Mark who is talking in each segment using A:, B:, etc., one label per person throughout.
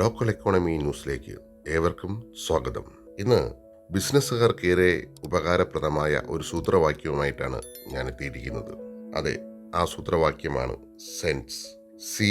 A: Local economy ന്യൂസിലേക്ക് ഏവർക്കും സ്വാഗതം. ഇന്ന് ബിസിനസ്സുകാർക്കേറെ ഉപകാരപ്രദമായ ഒരു സൂത്രവാക്യവുമായിട്ടാണ് ഞാൻ എത്തിയിരിക്കുന്നത് അതെ ആ സൂത്രവാക്യമാണ് cents. C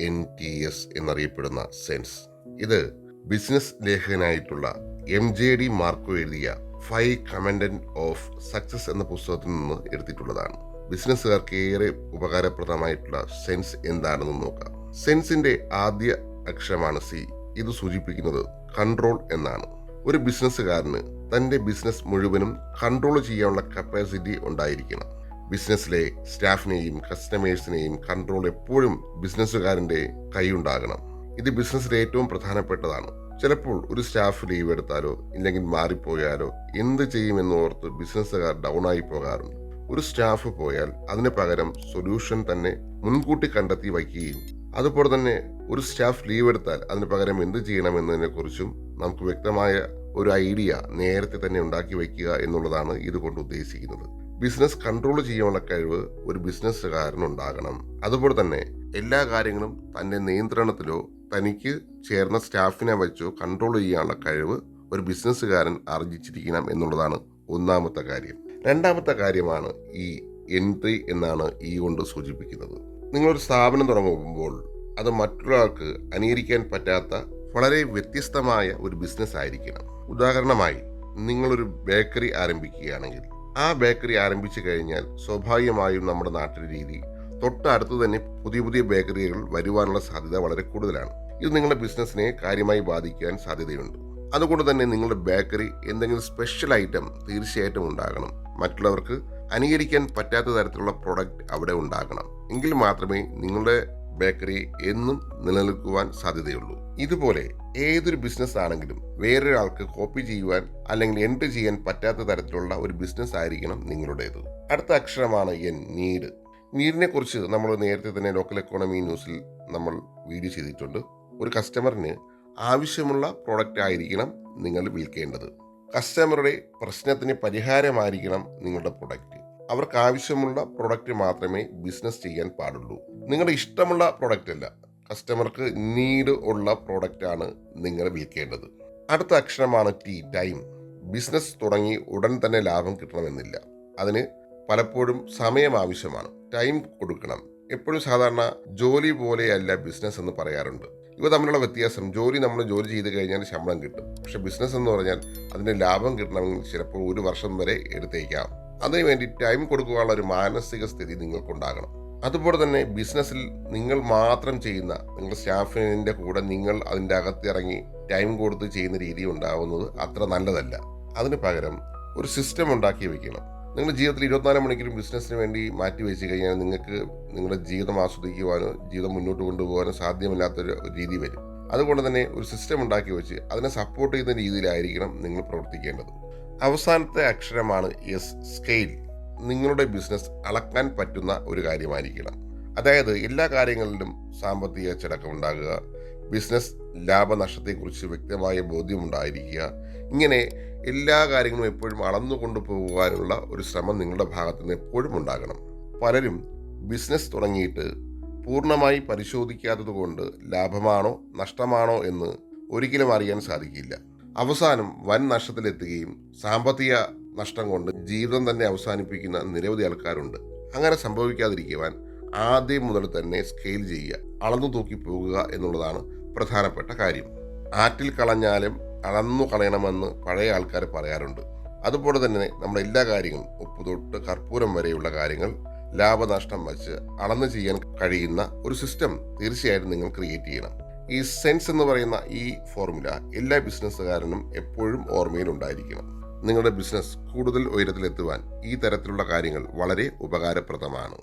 A: N T S എന്നറിയപ്പെടുന്ന സെൻസ്. ഇത് ബിസിനസ് ലേഖകനായിട്ടുള്ള എം ജെ ഡി മാർക്കോ എഴുതിയ ഫൈവ് കമൻഡന്റ് ഓഫ് സക്സസ് എന്ന പുസ്തകത്തിൽ നിന്ന് എടുത്തിട്ടുള്ളതാണ്. ബിസിനസ്സുകാർക്ക് ഏറെ ഉപകാരപ്രദമായിട്ടുള്ള സെൻസ് എന്താണെന്ന് നോക്കാം. സെൻസിന്റെ ആദ്യ അക്ഷരമാണ് സി. ഇത് സൂചിപ്പിക്കുന്നത് കൺട്രോൾ എന്നാണ്. ഒരു ബിസിനസ്സുകാരന് തന്റെ ബിസിനസ് മുഴുവനും കൺട്രോൾ ചെയ്യാനുള്ള കപ്പാസിറ്റി ഉണ്ടായിരിക്കണം. ബിസിനസ്സിലെ സ്റ്റാഫിനെയും കസ്റ്റമേഴ്സിനെയും കൺട്രോൾ എപ്പോഴും ബിസിനസ്സുകാരന്റെ കൈയുണ്ടാകണം. ഇത് ബിസിനസ്സിലെ ഏറ്റവും പ്രധാനപ്പെട്ടതാണ്. ചിലപ്പോൾ ഒരു സ്റ്റാഫ് ലീവ് എടുത്താലോ ഇല്ലെങ്കിൽ മാറിപ്പോയാലോ എന്ത് ചെയ്യുമെന്ന് ഓർത്ത് ബിസിനസ്സുകാർ ഡൗൺ ആയി പോകാറുണ്ട്. ഒരു സ്റ്റാഫ് പോയാൽ അതിന് പകരം സൊല്യൂഷൻ തന്നെ മുൻകൂട്ടി കണ്ടെത്തി വയ്ക്കുകയും അതുപോലെ തന്നെ ഒരു സ്റ്റാഫ് ലീവ് എടുത്താൽ അതിന് പകരം എന്ത് ചെയ്യണമെന്നതിനെ കുറിച്ചും നമുക്ക് വ്യക്തമായ ഒരു ഐഡിയ നേരത്തെ തന്നെ ഉണ്ടാക്കി വയ്ക്കുക എന്നുള്ളതാണ് ഇതുകൊണ്ട് ഉദ്ദേശിക്കുന്നത്. ബിസിനസ് കൺട്രോൾ ചെയ്യാനുള്ള കഴിവ് ഒരു ബിസിനസ്സുകാരനുണ്ടാകണം അതുപോലെ തന്നെ എല്ലാ കാര്യങ്ങളും തന്റെ നിയന്ത്രണത്തിലോ തനിക്ക് ചേർന്ന സ്റ്റാഫിനെ വെച്ചോ കൺട്രോൾ ചെയ്യാനുള്ള കഴിവ് ഒരു ബിസിനസ്സുകാരൻ അർജിച്ചിരിക്കണം എന്നുള്ളതാണ് ഒന്നാമത്തെ കാര്യം. രണ്ടാമത്തെ കാര്യമാണ് ഈ എൻട്രി എന്നാണ് ഈ കൊണ്ട് സൂചിപ്പിക്കുന്നത്. നിങ്ങളൊരു സ്ഥാപനം തുടങ്ങുമ്പോൾ അത് മറ്റൊരാൾക്ക് അനുകരിക്കാൻ പറ്റാത്ത വളരെ വ്യത്യസ്തമായ ഒരു ബിസിനസ് ആയിരിക്കണം. ഉദാഹരണമായി നിങ്ങളൊരു ബേക്കറി ആരംഭിക്കുകയാണെങ്കിൽ ആ ബേക്കറി ആരംഭിച്ചു കഴിഞ്ഞാൽ സ്വാഭാവികമായും നമ്മുടെ നാട്ടിലെ രീതി തൊട്ടടുത്ത് തന്നെ പുതിയ പുതിയ ബേക്കറികൾ വരുവാനുള്ള സാധ്യത വളരെ കൂടുതലാണ്. ഇത് നിങ്ങളുടെ ബിസിനസ്സിനെ കാര്യമായി ബാധിക്കാൻ സാധ്യതയുണ്ട്. അതുകൊണ്ട് തന്നെ നിങ്ങളുടെ ബേക്കറി എന്തെങ്കിലും സ്പെഷ്യൽ ഐറ്റം തീർച്ചയായിട്ടും ഉണ്ടാകണം. മറ്റുള്ളവർക്ക് അനുകരിക്കാൻ പറ്റാത്ത തരത്തിലുള്ള പ്രൊഡക്റ്റ് അവിടെ ഉണ്ടാകണം. എങ്കിൽ മാത്രമേ നിങ്ങളുടെ ബേക്കറി എന്നും നിലനിൽക്കുവാൻ സാധ്യതയുള്ളൂ. ഇതുപോലെ ഏതൊരു ബിസിനസ് ആണെങ്കിലും വേറൊരാൾക്ക് കോപ്പി ചെയ്യുവാൻ അല്ലെങ്കിൽ എൻട്രി ചെയ്യാൻ പറ്റാത്ത തരത്തിലുള്ള ഒരു ബിസിനസ് ആയിരിക്കണം നിങ്ങളുടേത്. അടുത്ത അക്ഷരമാണ് എൻ നീഡ് നീഡിനെ കുറിച്ച് നമ്മൾ നേരത്തെ തന്നെ ലോക്കൽ എക്കോണമി ന്യൂസിൽ നമ്മൾ വീഡിയോ ചെയ്തിട്ടുണ്ട്. ഒരു കസ്റ്റമറിന് ആവശ്യമുള്ള പ്രോഡക്റ്റ് ആയിരിക്കണം നിങ്ങൾ വിൽക്കേണ്ടത്. കസ്റ്റമറുടെ പ്രശ്നത്തിന് പരിഹാരമായിരിക്കണം നിങ്ങളുടെ പ്രൊഡക്റ്റ് അവർക്ക് ആവശ്യമുള്ള പ്രൊഡക്റ്റ് മാത്രമേ ബിസിനസ് ചെയ്യാൻ പാടുള്ളൂ. നിങ്ങളുടെ ഇഷ്ടമുള്ള പ്രൊഡക്റ്റ് അല്ല. കസ്റ്റമർക്ക് നീഡ് ഉള്ള പ്രോഡക്റ്റ് ആണ് നിങ്ങൾ വിൽക്കേണ്ടത്. അടുത്ത അക്ഷരമാണ് ടി ടൈം ബിസിനസ് തുടങ്ങി ഉടൻ തന്നെ ലാഭം കിട്ടണമെന്നില്ല. അതിന് പലപ്പോഴും സമയം ആവശ്യമാണ്. ടൈം കൊടുക്കണം. എപ്പോഴും സാധാരണ ജോലി പോലെയല്ല ബിസിനസ് എന്ന് പറയാറുണ്ട്. ഇവ തമ്മിലുള്ള വ്യത്യാസം ജോലി നമ്മൾ ജോലി ചെയ്ത് കഴിഞ്ഞാൽ ശമ്പളം കിട്ടും. പക്ഷെ ബിസിനസ് എന്ന് പറഞ്ഞാൽ അതിന് ലാഭം കിട്ടണമെങ്കിൽ ചിലപ്പോൾ ഒരു വർഷം വരെ എടുത്തേക്കാം. അതിനുവേണ്ടി ടൈം കൊടുക്കുവാനുള്ള ഒരു മാനസിക സ്ഥിതി നിങ്ങൾക്കുണ്ടാകണം. അതുപോലെ തന്നെ ബിസിനസ്സിൽ നിങ്ങൾ മാത്രം ചെയ്യുന്ന നിങ്ങളുടെ സ്റ്റാഫിന്റെ കൂടെ നിങ്ങൾ അതിന്റെ അകത്തിറങ്ങി ടൈം കൊടുത്ത് ചെയ്യുന്ന രീതി ഉണ്ടാവുന്നത് അത്ര നല്ലതല്ല. അതിന് പകരം ഒരു സിസ്റ്റം ഉണ്ടാക്കി വെക്കണം. നിങ്ങളുടെ ജീവിതത്തിൽ ഇരുപത്തിനാല് മണിക്കൂറും ബിസിനസ്സിന് വേണ്ടി മാറ്റി വെച്ച് കഴിഞ്ഞാൽ നിങ്ങൾക്ക് നിങ്ങളുടെ ജീവിതം ആസ്വദിക്കുവാനോ ജീവിതം മുന്നോട്ട് കൊണ്ടുപോകാനോ സാധ്യമല്ലാത്തൊരു രീതി വരും. അതുകൊണ്ട് തന്നെ ഒരു സിസ്റ്റം ഉണ്ടാക്കി വെച്ച് അതിനെ സപ്പോർട്ട് ചെയ്യുന്ന രീതിയിലായിരിക്കണം നിങ്ങൾ പ്രവർത്തിക്കേണ്ടത്. അവസാനത്തെ അക്ഷരമാണ് എസ് സ്കെയിൽ നിങ്ങളുടെ ബിസിനസ് അളക്കാൻ പറ്റുന്ന ഒരു കാര്യമായിരിക്കണം. അതായത് എല്ലാ കാര്യങ്ങളിലും സാമ്പത്തിക ചടക്കം ഉണ്ടാകുക ബിസിനസ് ലാഭനഷ്ടത്തെക്കുറിച്ച് വ്യക്തമായ ബോധ്യമുണ്ടായിരിക്കുക. ഇങ്ങനെ എല്ലാ കാര്യങ്ങളും എപ്പോഴും അളന്നു കൊണ്ടുപോകാനുള്ള ഒരു ശ്രമം നിങ്ങളുടെ ഭാഗത്തു നിന്ന് എപ്പോഴും ഉണ്ടാകണം. പലരും ബിസിനസ് തുടങ്ങിയിട്ട് പൂർണമായി പരിശോധിക്കാത്തത് കൊണ്ട് ലാഭമാണോ നഷ്ടമാണോ എന്ന് ഒരിക്കലും അറിയാൻ സാധിക്കില്ല. അവസാനം വൻ നഷ്ടത്തിലെത്തുകയും സാമ്പത്തിക നഷ്ടം കൊണ്ട് ജീവിതം തന്നെ അവസാനിപ്പിക്കുന്ന നിരവധി ആൾക്കാരുണ്ട്. അങ്ങനെ സംഭവിക്കാതിരിക്കുവാൻ ആദ്യം മുതൽ തന്നെ സ്കെയിൽ ചെയ്യുക അളന്നു തൂക്കി പോകുക എന്നുള്ളതാണ് പ്രധാനപ്പെട്ട കാര്യം. ആറ്റിൽ കളഞ്ഞാലും അളന്നു കളയണമെന്ന് പഴയ ആൾക്കാർ പറയാറുണ്ട്. അതുപോലെ തന്നെ നമ്മുടെ എല്ലാ കാര്യങ്ങളും ഉപ്പ് തൊട്ട് കർപ്പൂരം വരെയുള്ള കാര്യങ്ങൾ ലാഭനഷ്ടം വച്ച് അളന്നു ചെയ്യാൻ കഴിയുന്ന ഒരു സിസ്റ്റം തീർച്ചയായിട്ടും നിങ്ങൾ ക്രിയേറ്റ് ചെയ്യണം. ഈ സെൻസ് എന്ന് പറയുന്ന ഈ ഫോർമുല എല്ലാ ബിസിനസ്സുകാരനും എപ്പോഴും ഓർമ്മയിൽ ഉണ്ടായിരിക്കണം നിങ്ങളുടെ ബിസിനസ് കൂടുതൽ ഉയരത്തിലെത്തുവാൻ ഈ തരത്തിലുള്ള കാര്യങ്ങൾ വളരെ ഉപകാരപ്രദമാണ്.